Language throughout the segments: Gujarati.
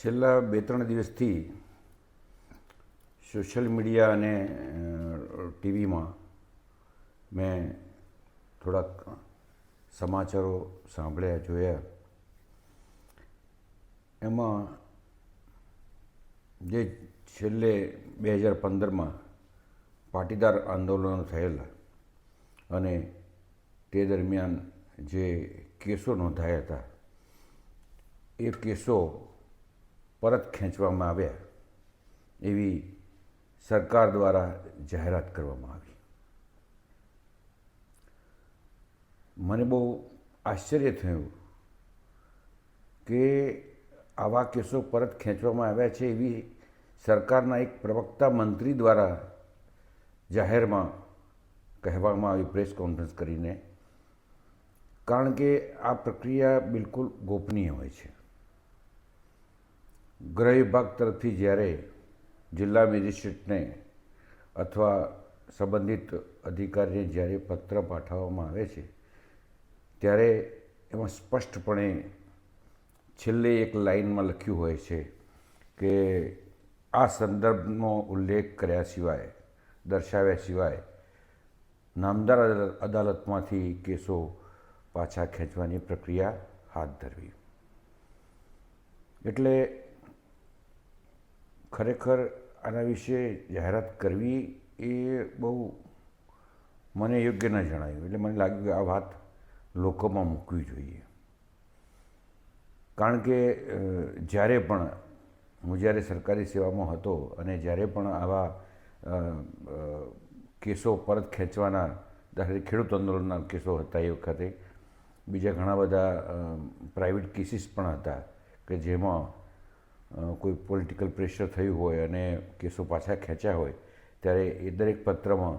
છેલ્લા બે ત્રણ દિવસથી સોશિયલ મીડિયા અને ટીવીમાં મેં થોડાક સમાચારો સાંભળ્યા, જોયા. એમાં જે છેલ્લે બે હજાર પંદરમાં પાટીદાર આંદોલનો થયેલા અને તે દરમિયાન જે કેસો નોંધાયા હતા, એ કેસો પરત ખેંચવામાં આવ્યા, એવી સરકાર દ્વારા જાહેરાત કરવામાં આવી. મને બહુ આશ્ચર્ય થયું કે આવા કેસો પરત ખેંચવામાં આવ્યા છે એવી સરકારના એક પ્રવક્તા મંત્રી દ્વારા જાહેરમાં કહેવામાં આવી પ્રેસ કોન્ફરન્સ કરીને, કારણ કે આ પ્રક્રિયા બિલકુલ ગોપનીય હોય છે. ગૃહ વિભાગ તરફથી જ્યારે જિલ્લા મેજિસ્ટ્રેટને અથવા સંબંધિત અધિકારીને જ્યારે પત્ર પાઠવવામાં આવે છે, ત્યારે એમાં સ્પષ્ટપણે છેલ્લે એક લાઇનમાં લખ્યું હોય છે કે આ સંદર્ભનો ઉલ્લેખ કર્યા સિવાય, દર્શાવ્યા સિવાય નામદાર અદાલત- અદાલતમાંથી કેસો પાછા ખેંચવાની પ્રક્રિયા હાથ ધરવી. એટલે ખરેખર આના વિશે જાહેરાત કરવી એ બહુ મને યોગ્ય ન જણાયું. એટલે મને લાગ્યું કે આ વાત લોકોમાં મૂકવી જોઈએ. કારણ કે જ્યારે પણ હું જ્યારે સરકારી સેવામાં હતો અને જ્યારે પણ આવા કેસો પરત ખેંચવાના, દાખલા ખેડૂત આંદોલનના કેસો હતા એ વખતે, બીજા ઘણા બધા પ્રાઇવેટ કેસીસ પણ હતા કે જેમાં કોઈ પોલિટિકલ પ્રેશર થયું હોય અને કેસો પાછા ખેંચ્યા હોય, ત્યારે એ દરેક પત્રમાં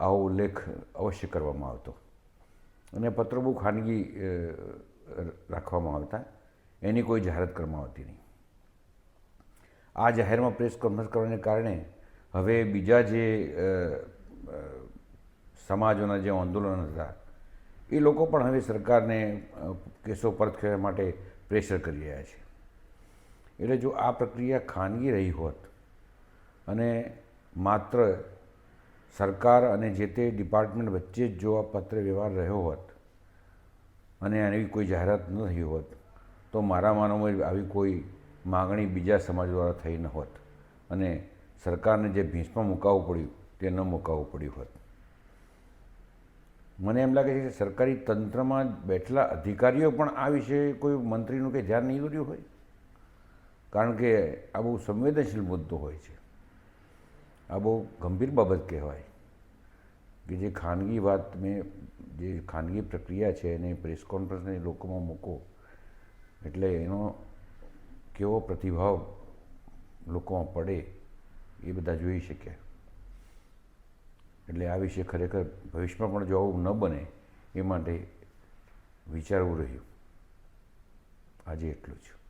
આવો ઉલ્લેખ અવશ્ય કરવામાં આવતો. અને પત્રો બહુ ખાનગી રાખવામાં આવતા. એની કોઈ જાહેરાત કરવામાં આવતી નહીં. આ જાહેરમાં પ્રેસ કોન્ફરન્સ કરવાને કારણે હવે બીજા જે સમાજોના જે આંદોલન હતા, એ લોકો પણ હવે સરકારને કેસો પરત કરવા માટે પ્રેશર કરી રહ્યા છે. એટલે જો આ પ્રક્રિયા ખાનગી રહી હોત અને માત્ર સરકાર અને જે તે ડિપાર્ટમેન્ટ વચ્ચે જ જો આ પત્ર વ્યવહાર રહ્યો હોત અને આની કોઈ જાહેરાત ન થઈ હોત, તો મારા માનવમાં આવી કોઈ માગણી બીજા સમાજ દ્વારા થઈ ન હોત અને સરકારને જે ભીંસમાં મુકાવવું પડ્યું તે ન મુકાવવું પડ્યું હોત. મને એમ લાગે છે કે સરકારી તંત્રમાં બેઠેલા અધિકારીઓ પણ આ વિશે કોઈ મંત્રીનું કે ધ્યાન નહીં દોર્યું હોય? કારણ કે આ બહુ સંવેદનશીલ મુદ્દો હોય છે. આ બહુ ગંભીર બાબત કહેવાય કે જે ખાનગી વાત મેં, જે ખાનગી પ્રક્રિયા છે એને પ્રેસ કોન્ફરન્સને લોકોમાં મૂકો એટલે એનો કેવો પ્રતિભાવ લોકોમાં પડે એ બધા જોઈ શક્યા. એટલે આ વિશે ખરેખર ભવિષ્યમાં પણ જો ન બને એ માટે વિચારવું રહ્યું. આજે એટલું જ.